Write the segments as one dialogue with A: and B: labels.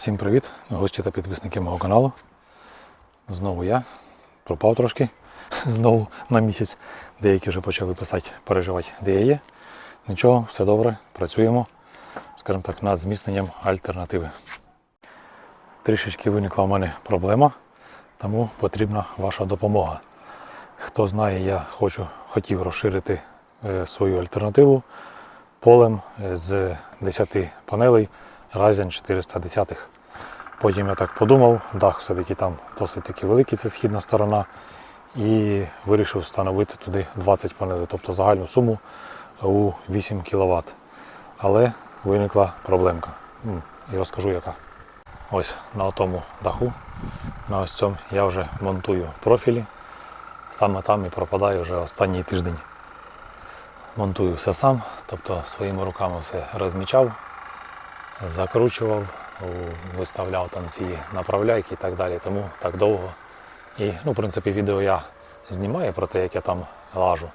A: Всім привіт, гості та підписники мого каналу. Знову я пропав трошки, знову на місяць. Деякі вже почали писати, переживати, де я є. Нічого, все добре, працюємо, скажімо так, над зміцненням альтернативи. Трішечки виникла в мене проблема, тому потрібна ваша допомога. Хто знає, я хочу, хотів розширити е, свою альтернативу полем е, з 10 панелей Ryzen 410. Потім я так подумав, дах все-таки там досить таки великий, це східна сторона. І вирішив встановити туди 20 панелей, тобто загальну суму у 8 кВт. Але виникла проблемка. І розкажу яка. Ось на тому даху, на ось цьому я вже монтую профілі. Саме там і пропадаю вже останній тиждень. Монтую все сам, тобто своїми руками все розмічав, закручував, виставляв там ці направляйки і так далі. Тому так довго. І, ну, в принципі, відео я знімаю про те, як я там лажу.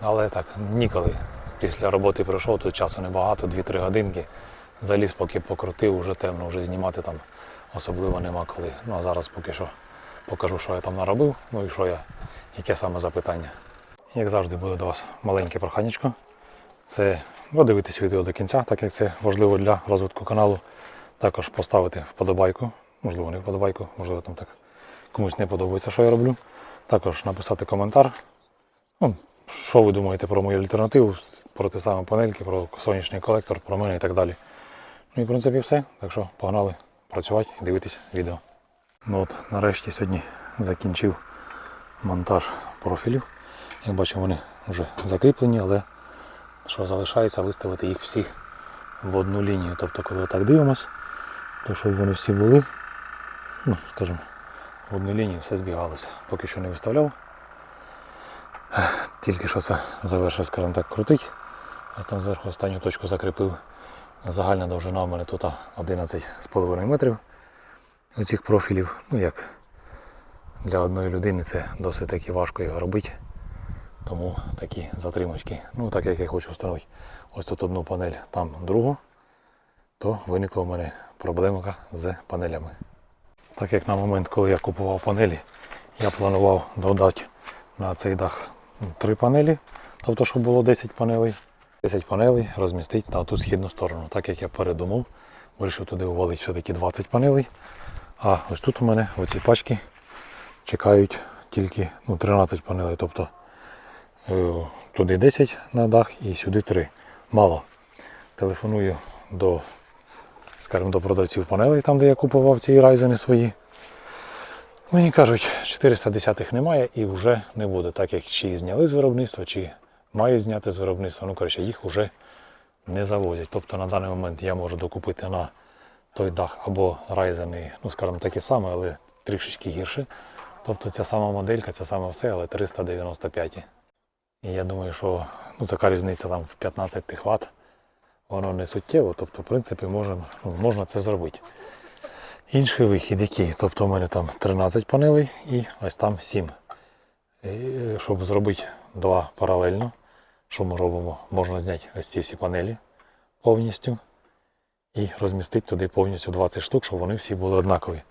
A: Але так, ніколи. Після роботи прийшов, тут часу небагато, 2-3 годинки. Заліз, поки покрутив, вже темно, вже знімати там особливо нема коли. Ну а зараз поки що покажу, що я там наробив, ну і що я, яке саме запитання. Як завжди буде до вас маленьке проханечко. Це додивитись відео до кінця, так як це важливо для розвитку каналу. Також поставити вподобайку, можливо, не вподобайку, можливо, там так комусь не подобається, що я роблю. Також написати коментар. Ну, що ви думаєте про мою альтернативу, про те саме панельки, про сонячний колектор, про мене і так далі. Ну і в принципі все. Так що погнали працювати і дивитись відео. Ну от, нарешті сьогодні закінчив монтаж профілів. Як бачимо, вони вже закріплені, але що залишається виставити їх всіх в одну лінію. Тобто, коли так дивимось, то щоб вони всі були, ну, скажімо, в одну лінію все збігалося. Поки що не виставляв. Тільки що це завершив, скажімо так, крутить. Ось там зверху останню точку закріпив. Загальна довжина у мене тут 11,5 метрів у цих профілів. Ну як для одної людини це досить таки важко його робити. Тому такі затримочки. Ну так як я хочу встановити ось тут одну панель, там другу, то виникла в мене проблемка з панелями. Так як на момент, коли я купував панелі, я планував додати на цей дах три панелі, тобто, щоб було 10 панелей. 10 панелей розмістити на ту східну сторону. Так як я передумав, вирішив туди увалити все-таки 20 панелей. А ось тут у мене в цій пачці чекають тільки ну, 13 панелей. Тобто туди 10 на дах і сюди 3. Мало. Телефоную до, скажімо, до продавців панелей, там де я купував ці райзени свої. Мені кажуть, 410-х немає і вже не буде, так як чи зняли з виробництва, чи мають зняти з виробництва. Ну, коротше, їх вже не завозять. Тобто на даний момент я можу докупити на той дах або райзени, ну, скажімо, такі самі, але трішечки гірше. Тобто ця сама моделька, це саме все, але 395. І я думаю, що ну, така різниця там в 15 тих Вт, воно не суттєво, тобто, в принципі, можем, ну, можна це зробити. Інший вихід який? Тобто у мене там 13 панелей і ось там 7. І, е, щоб зробити два паралельно, що ми робимо? Можна зняти ось ці всі панелі повністю і розмістити туди повністю 20 штук, щоб вони всі були однакові.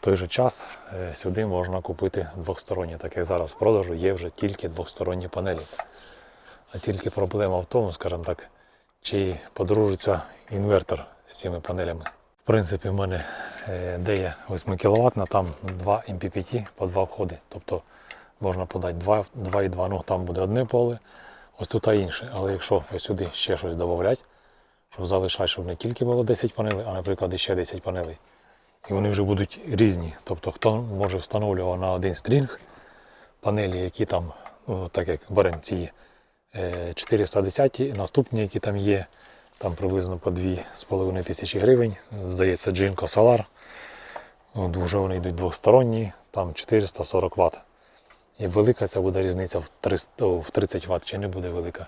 A: Той же час е, сюди можна купити двосторонні, так як зараз в продажу є вже тільки двосторонні панелі. А тільки проблема в тому, скажімо так, чи подружиться інвертор з цими панелями. В принципі, в мене е, де є 8 кВт, там 2 MPPT по два входи. Тобто можна подати 2, 2 і 2, ну там буде одне поле, ось тут а інше. Але якщо сюди ще щось додати, щоб залишати, щоб не тільки було 10 панелей, а наприклад ще 10 панелей. І вони вже будуть різні. Тобто хто може встановлювати на один стрінг панелі, які там, ну, так як беремо ці е, 410, наступні, які там є, там приблизно по 2,5 тисячі гривень. Здається, Jinko Solar. От, вже вони йдуть двосторонні, там 440 Вт. І велика ця буде різниця в 300, в 30 Вт чи не буде велика.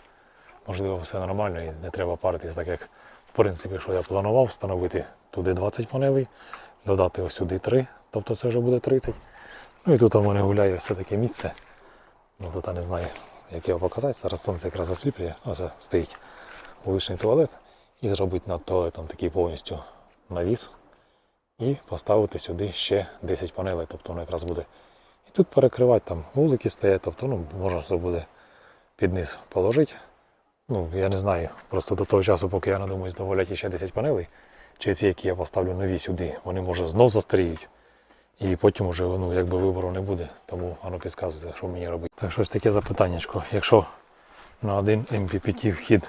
A: Можливо, все нормально і не треба паритись, так як в принципі, що я планував, встановити туди 20 панелей, додати ось сюди 3, тобто це вже буде 30. Ну і тут у мене гуляє все таке місце. Ну тут не знаю, як його показати. Зараз сонце якраз засліплює, ось стоїть вуличний туалет. І зробити над туалетом такий повністю навіс, і поставити сюди ще 10 панелей, тобто воно якраз буде. І тут перекривати там вулики стоять, тобто ну, можна це буде під низ положити. Ну, я не знаю, просто до того часу, поки я надумаю здоволяти ще 10 панелей, чи ці, які я поставлю нові сюди, вони може знов застаріють. І потім вже ну, якби вибору не буде, тому воно підказує, що мені робити. Так щось таке запитаннячко. Якщо на один MPPT вхід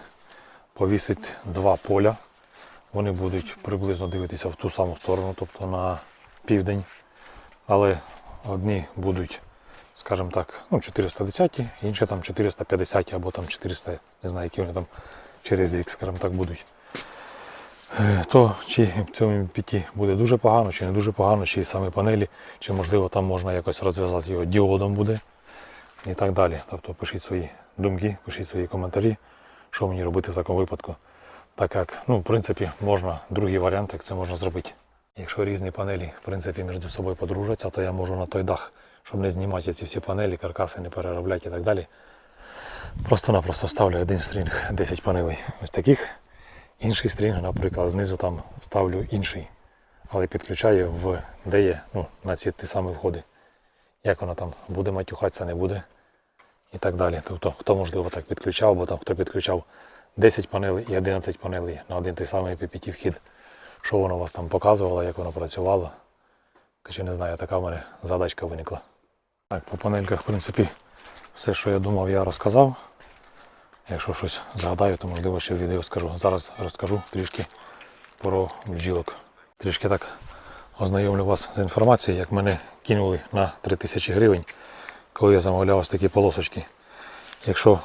A: повісить два поля, вони будуть приблизно дивитися в ту саму сторону, тобто на південь. Але одні будуть, скажімо так, ну, 410, інші там 450 або там 400, не знаю, які вони там через рік, скажімо так, будуть. Е, То чи в цьому піті буде дуже погано, чи не дуже погано, чи саме панелі, чи можливо там можна якось розв'язати його діодом буде і так далі. Тобто пишіть свої думки, пишіть свої коментарі, що мені робити в такому випадку. Так як, ну, в принципі, можна другий варіант, як це можна зробити. Якщо різні панелі, в принципі, між собою подружаться, то я можу на той дах, щоб не знімати ці всі панелі, каркаси не переробляти і так далі. Просто-напросто ставлю один стрінг 10 панелей ось таких. Інший стрінг, наприклад, знизу там ставлю інший, але підключаю в де є, ну, на ці ті самі входи. Як воно там буде матюхатися, не буде і так далі. Тобто, хто можливо так підключав, або там хто підключав 10 панелей і 11 панелей на один той самий PPT вхід, що воно вас там показувало, як воно працювало. Чи не знаю, така в мене задачка виникла. Так, по панельках, в принципі, все, що я думав, я розказав. Якщо щось згадаю, то можливо ще в відео скажу. Зараз розкажу трішки про бджілок. Трішки так ознайомлю вас з інформацією, як мене кинули на 3000 гривень, коли я замовляв ось такі полосочки. Якщо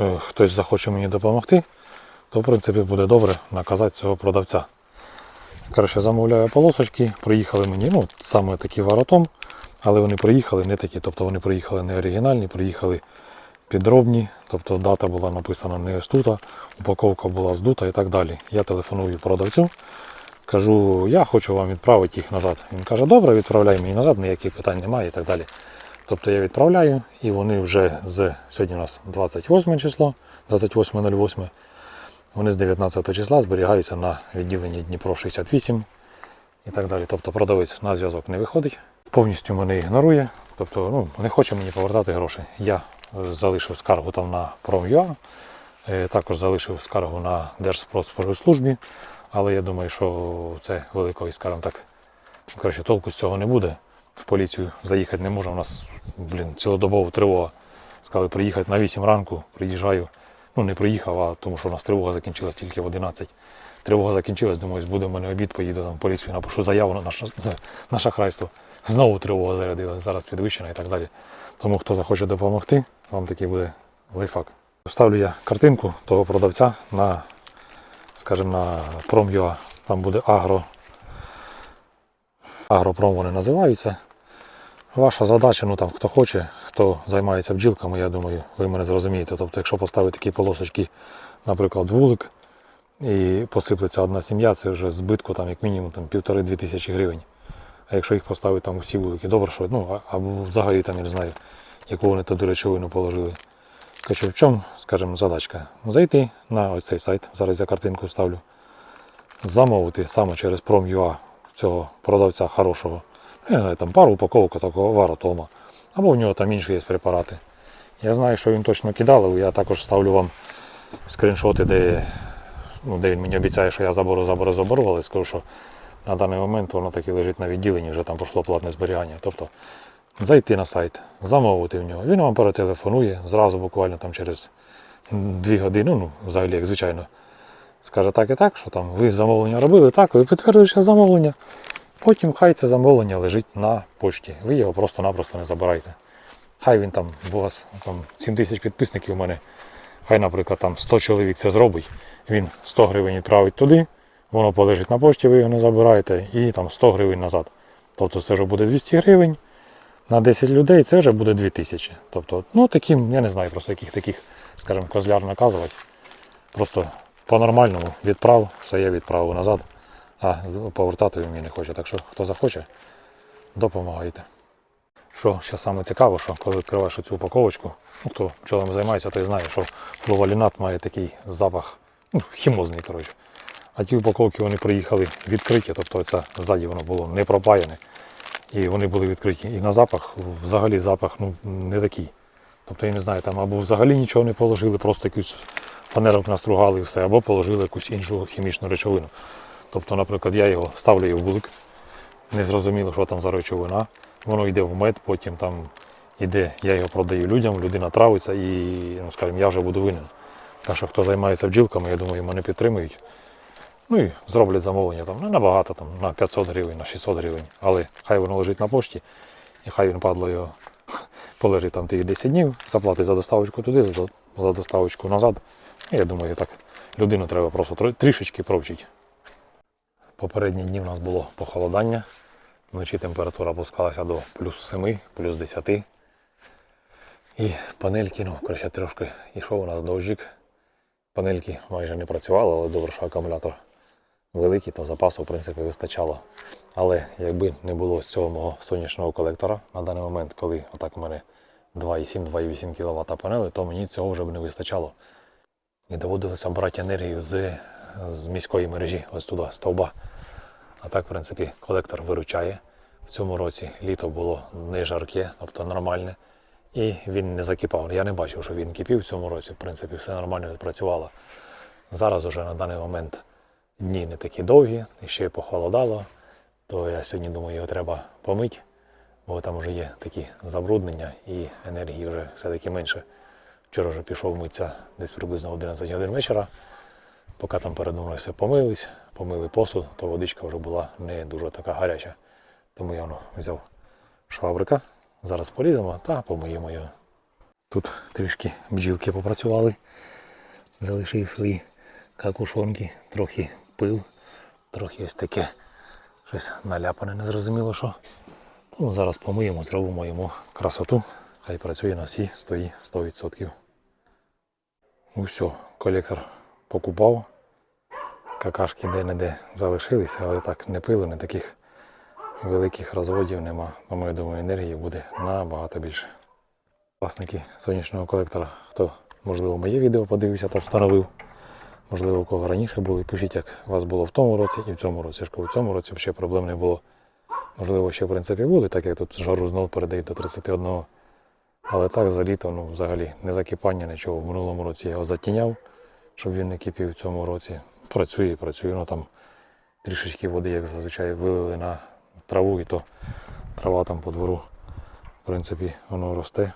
A: е, хтось захоче мені допомогти, то в принципі буде добре наказати цього продавця. Коротше, замовляю полосочки, приїхали мені, ну, саме такі воротом, але вони приїхали не такі, тобто вони приїхали не оригінальні, приїхали підробні, тобто дата була написана не ось упаковка була здута і так далі. Я телефоную продавцю, кажу, я хочу вам відправити їх назад. Він каже, добре, відправляй мені назад, ніяких питань немає і так далі. Тобто я відправляю і вони вже з сьогодні у нас 28 число, 28.08. Вони з 19 числа зберігаються на відділенні Дніпро 68 і так далі. Тобто продавець на зв'язок не виходить, повністю мене ігнорує, тобто ну, не хоче мені повертати гроші. Я залишив скаргу там на Prom.ua, е, також залишив скаргу на Держпродспоживслужбі, але я думаю, що це великої, скажімо так, коротше, толку з цього не буде. В поліцію заїхати не можу. У нас блін, цілодобово тривога. Сказали приїхати на 8 ранку, приїжджаю. Ну не приїхав, а тому що у нас тривога закінчилась тільки в 11. Тривога закінчилась, думаю, буде в мене обід, поїду там в поліцію, напишу заяву на, за- на шахрайство. Знову тривога зарядила, зараз підвищена і так далі. Тому хто захоче допомогти, вам такий буде лайфхак. Ставлю я картинку того продавця на, скажімо, на Prom.ua. Там буде агро. Агропром вони називаються. Ваша задача, ну там хто хоче, хто займається бджілками, я думаю, ви мене зрозумієте. Тобто, якщо поставити такі полосочки, наприклад, вулик, і посиплеться одна сім'я, це вже збитку там, як мінімум там, півтори-дві тисячі гривень. А якщо їх поставити там всі вулики, добре, що ну, або взагалі там, я не знаю, яку вони туди речовину положили. Коротше, в чому, скажімо, задачка? Зайти на ось цей сайт, зараз я картинку ставлю, замовити саме через Prom.ua цього продавця хорошого. Я не знаю, там пару упаковок такого варотома. Або в нього там інші є препарати. Я знаю, що він точно кидав, але я також ставлю вам скріншоти, де, ну, де він мені обіцяє, що я забору, забору, забору, але скажу, що на даний момент воно таки лежить на відділенні, вже там пройшло платне зберігання. Тобто зайти на сайт, замовити в нього. Він вам перетелефонує зразу буквально там через дві години, ну, взагалі, як звичайно, скаже так і так, що там ви замовлення робили, так, ви підтверджуєте замовлення. Потім хай це замовлення лежить на почті. Ви його просто-напросто не забирайте. Хай він там, у вас там 7 тисяч підписників у мене, хай, наприклад, там 100 чоловік це зробить, він 100 гривень відправить туди, воно полежить на пошті, ви його не забираєте, і там 100 гривень назад. Тобто це вже буде 200 гривень. На 10 людей це вже буде 2000. Тобто, ну таким, я не знаю, просто яких таких, скажімо, козляр наказувати. Просто по-нормальному відправ, все я відправив назад. А повертати мені не хоче. Так що хто захоче, допомагайте. Що ще саме цікаво, що коли відкриваєш цю упаковочку, ну хто пчелами займається, той знає, що флувалінат має такий запах, ну, хімозний, коротше. А ті упаковки вони приїхали відкриті, тобто це ззаді воно було не пропаяне. І вони були відкриті. І на запах, взагалі запах ну, не такий. Тобто я не знаю, там або взагалі нічого не положили, просто якусь фанерок настругали і все, або положили якусь іншу хімічну речовину. Тобто, наприклад, я його ставлю в булик, не зрозуміло, що там за речовина. Воно йде в мед, потім там іде, я його продаю людям, людина травиться і, ну, скажімо, я вже буду винен. Так що хто займається бджілками, я думаю, мене підтримують. Ну і зроблять замовлення там не набагато, там, на 500 гривень, на 600 гривень. Але хай воно лежить на пошті, і хай він падло полежить там тих 10 днів, заплатить за доставочку туди, за, за доставочку назад. І я думаю, так людину треба просто трішечки провчити. Попередні дні в нас було похолодання. Вночі температура опускалася до плюс 7, плюс 10. І панельки, ну, коротше, трошки йшов у нас дощик. Панельки майже не працювали, але добре, що акумулятор великий, то запасу в принципі вистачало. Але якби не було з цього мого сонячного колектора на даний момент, коли отак у мене 2,7-2,8 кВт панели, то мені цього вже б не вистачало. І доводилося брати енергію з, з міської мережі, ось туди, стовба. А так, в принципі, колектор виручає. В цьому році літо було не жарке, тобто нормальне. І він не закипав. Я не бачив, що він кипів в цьому році. В принципі, все нормально відпрацювало. Зараз уже на даний момент дні не такі довгі, і ще й похолодало, то я сьогодні думаю, його треба помити, бо там вже є такі забруднення і енергії вже все-таки менше. Вчора вже пішов митися десь приблизно 11 годин вечора. Поки там передо мною все помились, помили посуд, то водичка вже була не дуже така гаряча. Тому я ну, взяв швабрика. Зараз поріземо та помиємо його. Тут трішки бджілки попрацювали, залишив свої какушонки, трохи пил, трохи ось таке щось наляпане, незрозуміло що. Тому зараз помиємо, зробимо йому красоту. Хай працює на всі свої 100%. Ну все, колектор покупав. Какашки де-не-де залишилися, але так не пилу, не таких великих розводів нема. Тому я думаю, енергії буде набагато більше. Власники сонячного колектора, хто, можливо, моє відео подивився та встановив. Можливо, у кого раніше були, пишіть, як у вас було в тому році і в цьому році. Кажу, в цьому році взагалі проблем не було. Можливо, ще в принципі буде, так як тут жару знову передають до 31. Але так за літо, ну взагалі не закипання, нічого. В минулому році я його затіняв, щоб він не кипів в цьому році. Працює, працює, ну там трішечки води, як зазвичай, вилили на траву, і то трава там по двору, в принципі, воно росте.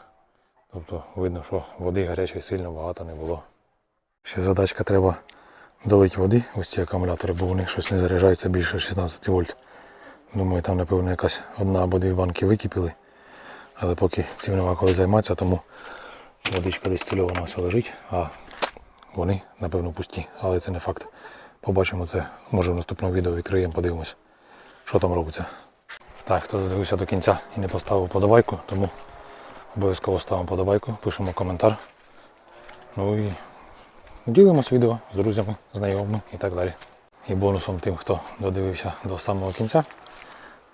A: Тобто видно, що води гарячої сильно багато не було. Ще задачка треба долити води, ось ці акумулятори, бо них щось не заряджається більше 16 вольт. Думаю, там, напевно, якась одна або дві банки википіли. Але поки цим нема коли займатися, тому водичка дистильована все лежить, а вони, напевно, пусті. Але це не факт. Побачимо це, може в наступному відео відкриємо, подивимось, що там робиться. Так, хто додивився до кінця і не поставив подобайку, тому обов'язково ставимо подобайку, пишемо коментар. Ну і ділимось відео з друзями, знайомими і так далі. І бонусом тим, хто додивився до самого кінця,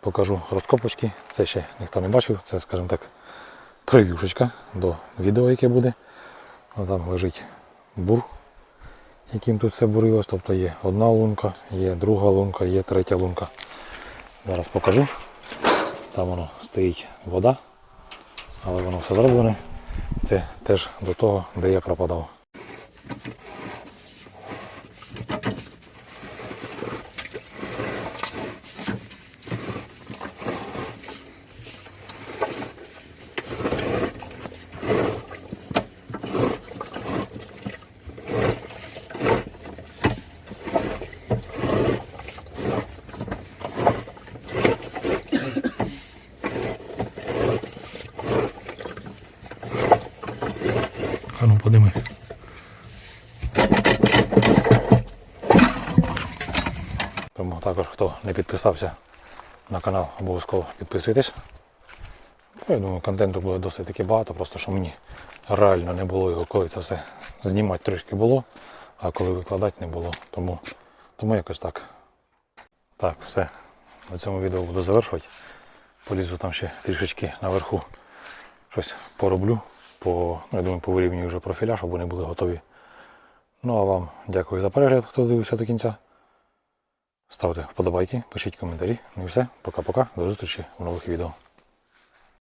A: покажу розкопочки. Це ще ніхто не бачив, це, скажімо так, прев'юшечка до відео, яке буде. Там лежить бур, яким тут все бурилось. Тобто є одна лунка, є друга лунка, є третя лунка. Зараз покажу. Там воно стоїть вода, але воно все зроблене. Це теж до того, де я пропадав. А ну подими. Тому також, хто не підписався на канал, обов'язково підписуйтесь. Ну, Я думаю, контенту буде досить таки багато, просто що мені реально не було його, коли це все знімати трішки було, а коли викладати не було. Тому, тому якось так. Так, все. На цьому відео буду завершувати. Полізу там ще трішечки наверху щось пороблю. По, ну, я думаю, по вирівнюю вже профіля, щоб вони були готові. Ну а вам дякую за перегляд, хто дивився до кінця. Ставте вподобайки, пишіть коментарі. Ну і все. Пока-пока. До зустрічі в нових відео.